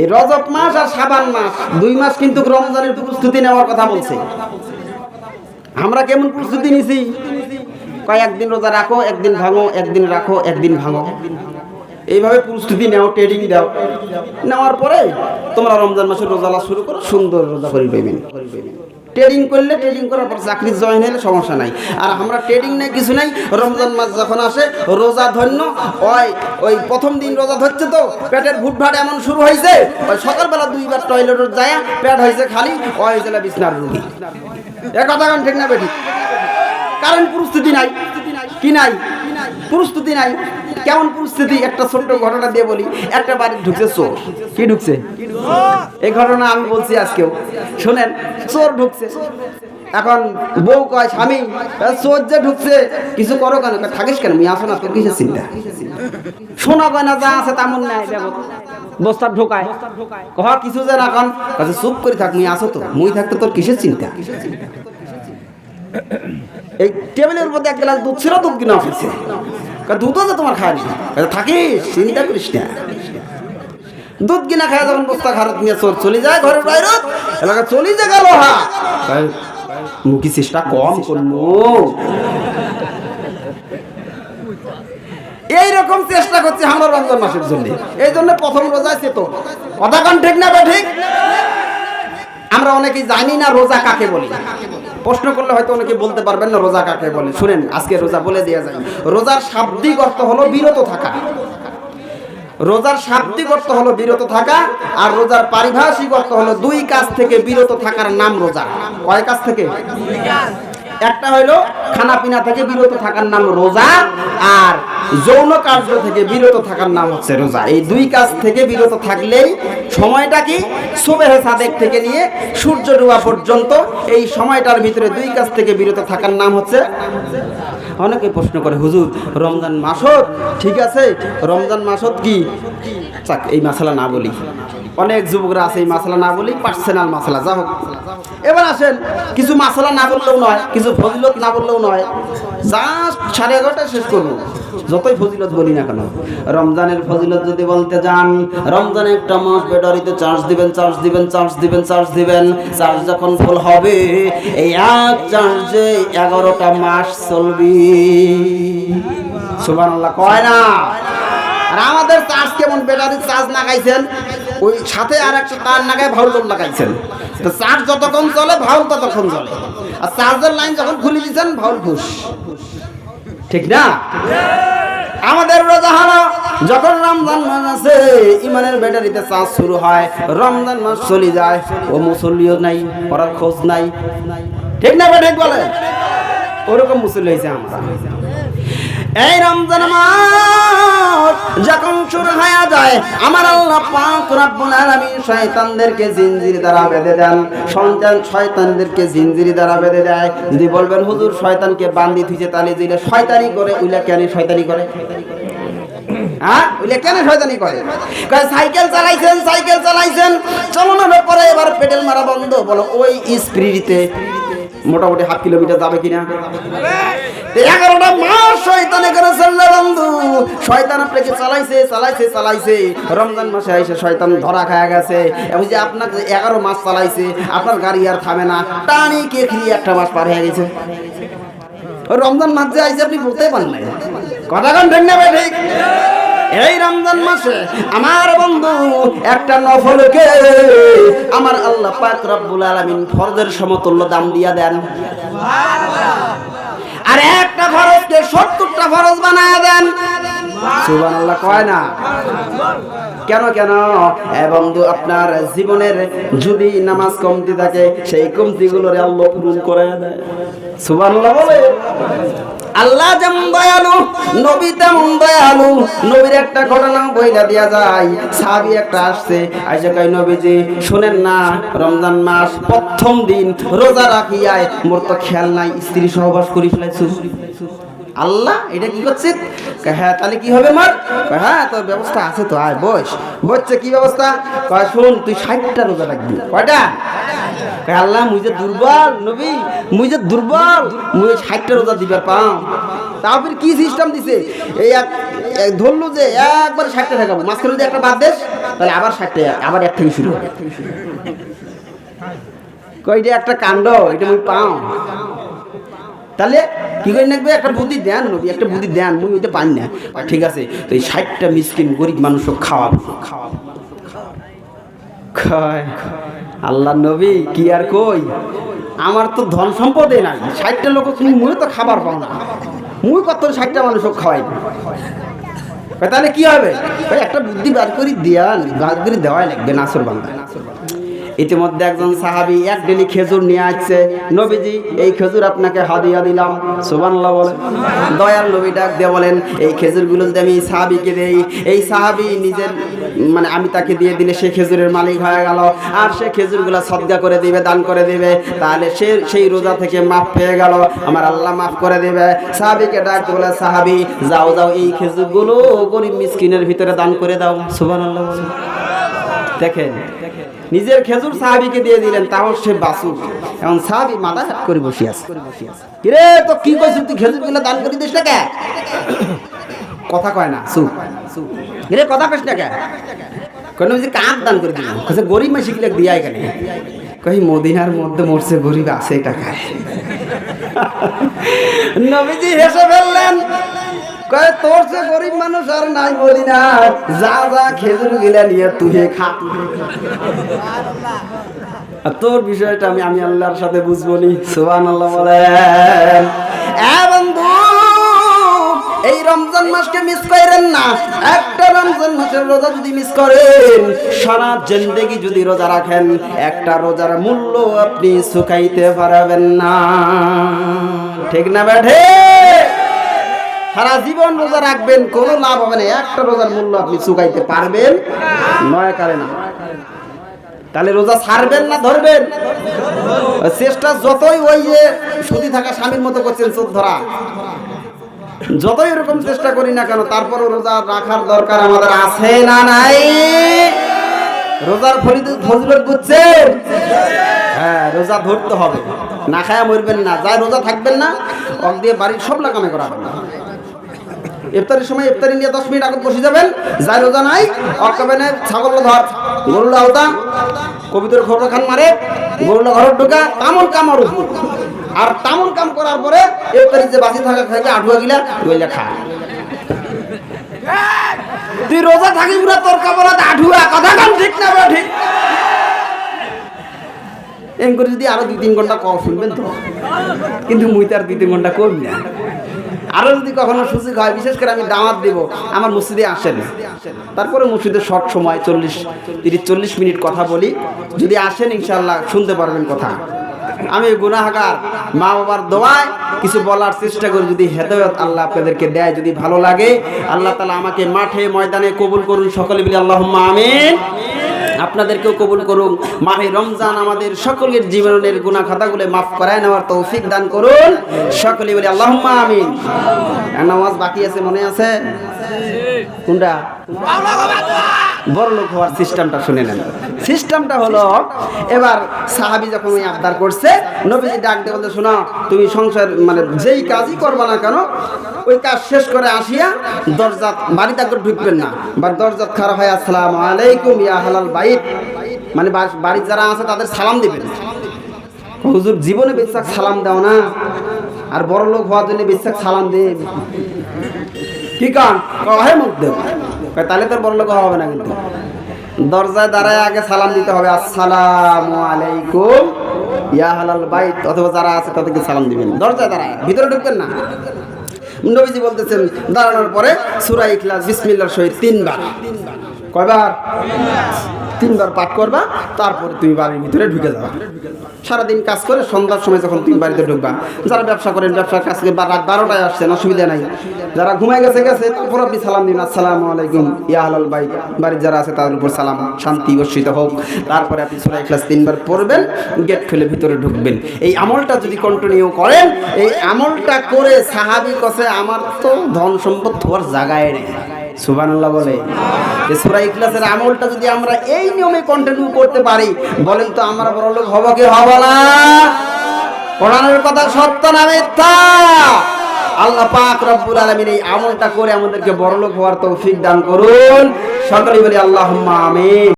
এই রজব মাস আর সাবান মাস, দুই মাস কিন্তু রমজানের প্রস্তুতি নেওয়ার কথা বলছে। আমরা কেমন প্রস্তুতি নিছি? কয়েকদিন রোজা রাখো, একদিন ভাঙো, একদিন রাখো, একদিন ভাঙো। এইভাবে প্রস্তুতি নাও ট্রেডিং দাও। নেওয়ার পরে তোমরা রমজান মাসে রোজালা শুরু করো, সুন্দর রোজা করে পেবেন ট্রেডিং করলে ট্রেডিং করার পর চাকরি জয়েন হলে সমস্যা নাই। আর আমরা ট্রেডিং নাই, কিছু নাই। রমজান মাস যখন আসে, রোজা ধন্য। ওই ওই প্রথম দিন রোজা ধরছে তো, পেটের ভুটভাট এমন শুরু হয়েছে। ওই সকালবেলা দুইবার টয়লেটে যায় পেট হয়েছে খালি, ওই হয়েছে বিছনার রুগী। এ কথা কোন ঠিক না বেটি কারণ প্রস্তুতি নাই। কি নাই? প্রস্তুতি নাই। কেমন প্রস্তুতি একটা ছোট্ট ঘটনা দিয়ে বলি। একটা বাড়ি ঢুকছে চোর। কি ঢুকছে? এই ঘটনা আমি বলছি আজকেও। শোনেন, চোর ঢুকছে। এখন বউ কয়, স্বামী চোর যে ঢুকছে, কিছু করো কেন? থাকিস কেন? আমি আসো না, তোর কিসের চিন্তা? শোনা গয়না, যা আছে তেমন নেয় বস্তা ঢোকায়। কহ, কিছু যে না কন কাছে চুপ করে থাক, মুই আসো তো। মুই থাকতে তোর কিসের চিন্তা? এই টেবিলের মধ্যে এক গ্লাস দুধ ছিল দুধ কিনা অফিসে? দুধও যে তোমার খায়নি কয়, থাকিস চিন্তা করিস না। দুধ কিনা খায় যখন বস্তা খারাপ নিয়ে চোর চলে যায় ঘরের বাইরে এলাকা চলে যে গেল হা মুখি চেষ্টা কম করল এইরকম চেষ্টা করছি আমরা রমজান মাসের জন্য। এই জন্য প্রথম রোজা তো। কথা কন ঠিক না ঠিক? আমরা অনেকেই জানি না রোজা কাকে বলি। প্রশ্ন করলে হয়তো অনেকে বলতে পারবেন না রোজা কাকে বলে? শুনেন আজকে রোজা বলে দেওয়া যায়। রোজার শাব্দিক অর্থ হলো বিরত থাকা। রোজার শাব্দিক অর্থ হলো বিরত থাকা আর রোজার পারিভাষিক অর্থ হলো দুই কাজ থেকে বিরত থাকার নাম রোজা। কয় কাজ থেকে? একটা হলো খানা পিনা থেকে বিরত থাকার নাম রোজা আর যৌন কার্য থেকে বিরত থাকার নাম হচ্ছে রোজা। এই দুই কাজ থেকে বিরত থাকলেই সময়টা কি? সুবেহে সাদেক থেকে নিয়ে সূর্য ডোবা পর্যন্ত এই সময়টার ভিতরে দুই কাজ থেকে বিরত থাকার নাম হচ্ছে অনেকে প্রশ্ন করে, হুজুর, রমজান মাসত ঠিক আছে? রমজান মাসত কি? চাক, এই মাসালা না বলি। অনেক যুবকরা আছে এই মশলা না বলি, পার্সোনাল মাসালা, যা হোক। এবার আসেন, কিছু মশলা না বললেও নয়, কিছু ফজিলত না বললেও নয়। জাস্ট সাড়ে এগারোটায় শেষ করব। যতই ফজিলত বলি না কেন, রমজানের ফজিলত যদি বলতে যান, রমজানে একটা মাস ব্যাটারিতে চার্জ দিবেন চার্জ দিবেন চার্জ দিবেন চার্জ দিবেন, চার্জ যখন ফুল হবে, এই এক চার্জে এগারোটা মাস চলবি। সুবান আল্লাহ কয় না? আর আমাদের চার্জ কেমন? ব্যাটারির চার্জ লাগাইছেন ওই সাথে আর একটা তার লাগায় ভাউল লাগাইছেন। তো চার্জ যতক্ষণ চলে, ভাউল ততক্ষণ চলে। আর চার্জের লাইন যখন খুলে দিচ্ছেন ভাউল খুশ ঠিক না? আমাদের রোজা হলো, যখন রমজান মাস আছে ইমানের ব্যাটারিতে চার্জ শুরু হয়, রমজান মাস চলে যায়, ও মুসল্লিও নাই পড়ার খোঁজ নাই। ঠিক না ঠিক বলে? ওরকম মুসল্লি হয়েছে আমরা। এই রমজান মাস যখন হয়ে যায়, আমার আল্লাহ পাক রব্বুল আলামিন শয়তানদেরকে জিনজির দ্বারা বেঁধে দেন। সন্তান শয়তানদেরকে জিনজির দ্বারা বেঁধে দেয়। যদি বলবেন, হুজুর, শয়তানকে থুইছে শয়তানি করে, উইলা কেন শয়তানি করে? হ্যাঁ? ওইলে কেন করে? সাইকেল চালাইছেন সাইকেল চালাইছেন। পরে এবার পেডেল মারা বন্ধ। বলো, ওই মোটামুটি হাফ কিলোমিটার যাবে কিনা? এগারোটা মাস শয়তানে চললে বন্ধু। শয়তান আপনাকে চালাইছে চালাইছে চালাইছে। রমজান মাসে আইসে শয়তান ধরা খায়া গেছে। এবং যে আপনাকে এগারো মাস চালাইছে, আপনার গাড়ি আর থামে না। টানি কে খেয়ে একটা মাস পার হয়ে গেছে। রমজান মাস যে আইসে আপনি বলতেই পারেন না কথা কন ভাই, ঠিক? এই রমজান মাসে আমার বন্ধু, একটা নফলকে আমার আল্লাহ পাক রব্বুল আলামিন ফরজের সমতুল্য দাম দিয়া দেন। আর একটা ফরজকে সত্তরটা ফরজ বানায় দেন। সুবহানাল্লাহ কয় না? কেন কেন? এ বন্ধু, আপনার জীবনের যদি নামাজ কমতি থাকে, সেই কমতিগুলোরে আল্লাহ পূরণ করে দেয়। সুবহানাল্লাহ আল্লাহ যেমন দয়ালু, নবী তেমন দয়ালু। নবীর একটা ঘটনা বইলা দিয়া যায়, সাহাবি একটা আসছে, আইসে কই নবীজি, শুনেন না, রমজান মাস প্রথম দিন রোজা রাখিয়ায় মোর তো খেয়াল নাই, স্ত্রী সহবাস করি ফেলাইছু আল্লাহ, এটা কি করছে? হ্যাঁ তাহলে কি হবে মার? হ্যাঁ তোর ব্যবস্থা আছে তো, আয়, বস। বসছে, কি ব্যবস্থা? কয় শোন তুই ষাটটা রোজা রাখবি। কয়টা? আল্লাহ, মুই যে দুর্বল, নবী, মুই যে দুর্বল, মুই ষাটটা রোজা দিবার পাও তারপর কি সিস্টেম দিছে? এই এক ধরলো যে একবার ষাটটা ঠেকাবো মাঝখানে যদি একটা বাদ দেশ তাহলে আবার ষাটটা, আবার এক থেকে শুরু হবে। কইটা একটা কাণ্ড, এটা মুই পাও তাহলে কি করে নাকবে? একটা বুদ্ধি দেন, নবী, একটা বুদ্ধি দেন মুই ওইটা পান না। ঠিক আছে, তো এই ষাটটা মিসকিন গরিব মানুষ খাওয়াবো। খাওয়াবো কয় আল্লাহ নবী, কি আর কই? আমার তো ধন সম্পদে নাই। ষাটটা লোক তুমি মুই তো খাবার পাও না। মুই কত ষাটটা মানুষ খাওয়াই তাহলে কি হবে? একটা বুদ্ধি বার করি দেয়া, বার করে দেওয়াই লাগবে, নাসর বাংলা ইতিমধ্যে একজন সাহাবি এক ডেলি খেজুর নিয়ে আসছে। নবীজি, এই খেজুর আপনাকে হাদিয়া দিলাম। সুবানাল্লাহ বলেন। দয়াল নবী ডাক দিয়ে বলেন, এই খেজুরগুলো যদি আমি সাহাবিকে দেই, এই সাহাবি নিজের মানে আমি তাকে দিয়ে দিলে সে খেজুরের মালিক হয়ে গেল। আর সে খেজুরগুলো সদ্গা করে দিবে, দান করে দিবে, তাহলে সে সেই রোজা থেকে মাফ পেয়ে গেল। আমার আল্লাহ মাফ করে দেবে। সাহাবিকে ডাক বলে, সাহাবি, যাও যাও, এই খেজুরগুলো গরিব মিসকিনের ভিতরে দান করে দাও। সুবহানাল্লাহ বলেন। দেখেন নিজের খেজুর সাহাবিকে দিয়ে দিলেন তাও সে বাসু এখন সাহাবি মাথা হাত করে বসে আছে। কিরে, তো কি কইছিস তুই খেজুরগুলো দান করে দিস না কে? কথা কয় না, চুপ। কিরে, কথা কইস না কে? কেন যে কাঁধ দান করে দিলাম কাছে গরিব মাসি গিলে। দিয়া এখানে কই মদিনার মধ্যে মরছে গরিব, আছে টাকায়। নবীজি হেসে ফেললেন। তোর গরিব মানুষ আর নাই তোর বিষয়টা আমি আমি আল্লাহর সাথে বুঝব নি সুবান আল্লাহ বলেন এই রমজান মাসকে মিস করেন না। একটা রমজান মাসের রোজা যদি মিস করেন, সারা জিন্দেগি যদি রোজা রাখেন, একটা রোজার মূল্য আপনি শুকাইতে পারবেন না। ঠিক না বেঠে সারা জীবন রোজা রাখবেন, কোনো লাভ হবে না। একটা রোজার মূল্য আপনি চুকাইতে পারবেন। নয় কারে না। তাহলে রোজা ছাড়বেন না, ধরবেন? চেষ্টা যতই ওই যে সুদি থাকা স্বামীর মতো করছেন, চোখ ধরা। যতই এরকম চেষ্টা করি না কেন, তারপরও রোজা রাখার দরকার আমাদের আছে না নাই? রোজার ফরিদ- ফজিলত বুঝছেন হ্যাঁ রোজা ধরতে হবে। না খায়া মরবেন না। যা রোজা থাকবেন না অক দিয়ে বাড়ির সব লাগামে করা হবে। ইফতারের সময় ইফতারি নিয়ে দশ মিনিট আগে বসে যাবেন যাই রোজা নাই, অকাবেনে ছাগল ধর গরুলা হতা কবিতার খবর খান মারে গরুলা ঘর ঢোকা, তামল কাম আর তামল কাম করার পরে ইফতারি যে বাসি থাকা খাইলে আঠুয়া গিলা গইলা খা। তুই রোজা থাকি পুরা তোর কাপড় আঠুয়া, কথা কাম ঠিক না ঠিক। এম করে যদি আরও দুই তিন ঘণ্টা কম শুনবেন তো। কিন্তু মুই তার দুই তিন ঘণ্টা কম না। আরও যদি কখনো সুযোগ হয়, বিশেষ করে আমি দাওয়াত দেব, আমার মসজিদে আসেন তারপরে মসজিদে শর্ট সময়, চল্লিশ তিরিশ চল্লিশ মিনিট কথা বলি, যদি আসেন ইনশাল্লাহ শুনতে পারবেন কথা। আমি গুনাহাগার মা বাবার দোয়ায় কিছু বলার চেষ্টা করি, যদি হেদায়ত আল্লাহ আপনাদেরকে দেয়, যদি ভালো লাগে, আল্লাহ তালা আমাকে মাঠে, ময়দানে কবুল করুন, সকলে বলি আল্লাহ আমিন। আপনাদেরকেও কবুল করুন। মাহে রমজান আমাদের সকলের জীবনের গুণা খাতাগুলো মাফ করায় নেওয়ার তৌফিক দান করুন। সকলে বলি আল্লাহ আমিন। নামাজ বাকি আছে, মনে আছে? কোনটা? বড় লোক হওয়ার সিস্টেমটা শুনে নেন। সিস্টেমটা হলো, এবার সাহাবি যখন ওই আবদার করছে, নবীজি ডাক দিয়ে বলতে শোনো, তুমি সংসার মানে যেই কাজই করবা না কেন, ওই কাজ শেষ করে আসিয়া দরজাত, বাড়িতে একবার ঢুকবেন না। বা দরজাত খারাপ হয়, আসসালামু আলাইকুম, ইয়া হালাল বাইত। মানে বাড়ির যারা আছে, তাদের সালাম দিবেন। হুজুর, জীবনে বিশ্বাস সালাম দাও না, আর বড় লোক হওয়ার জন্য বিশ্বাস সালাম দে। কি কান? কহে মুখ দেব তাহলে তোর বড় লোক হবে না কিন্তু। দরজায় দাঁড়ায় আগে সালাম দিতে হবে, আসসালাম আলাইকুম ইয়া হালাল বাইত অথবা যারা আছে তাদেরকে সালাম দিবেন। দরজায় দাঁড়ায়, ভিতরে ঢুকবেন না। নবীজি বলতেছেন, দাঁড়ানোর পরে সুরাই ইখলাস বিসমিল্লার সহিত তিনবার। কয়বার? তিনবার পাঠ করবা, তারপরে তুমি বাড়ির ভিতরে ঢুকে যাবা। সারাদিন কাজ করে সন্ধ্যার সময় যখন তুমি বাড়িতে ঢুকবা, যারা ব্যবসা করেন ব্যবসার কাজ করে রাত বারোটায় আসছেন, অসুবিধা নাই। যারা ঘুমাই গেছে গেছে, তারপর আপনি সালাম দিন, আসসালামু আলাইকুম, ইয়া হালাল ভাই বাড়ির যারা আছে, তাদের উপর সালাম, শান্তি বর্ষিত হোক। তারপরে আপনি সুরা ক্লাস তিনবার পড়বেন, গেট খুলে ভিতরে ঢুকবেন। এই আমলটা যদি কন্টিনিউ করেন, এই আমলটা করে সাহাবি কসে, আমার তো ধন সম্পদ হওয়ার জায়গায় নেই। সুবহানাল্লাহ বলে। যে সুরা ইখলাসের আমলটা যদি আমরা এই নিয়মে কন্টিনিউ করতে পারি, বলেন তো আমরা বড় লোক হব কি হব না? কোরআনের কথা সত্য না মিথ্যা? আল্লাহ পাক রব্বুল আলামিন এই আমলটা করে আমাদেরকে বড়লোক হওয়ার তৌফিক দান করুন। সকলেই বলি আল্লাহুম্মা আমিন।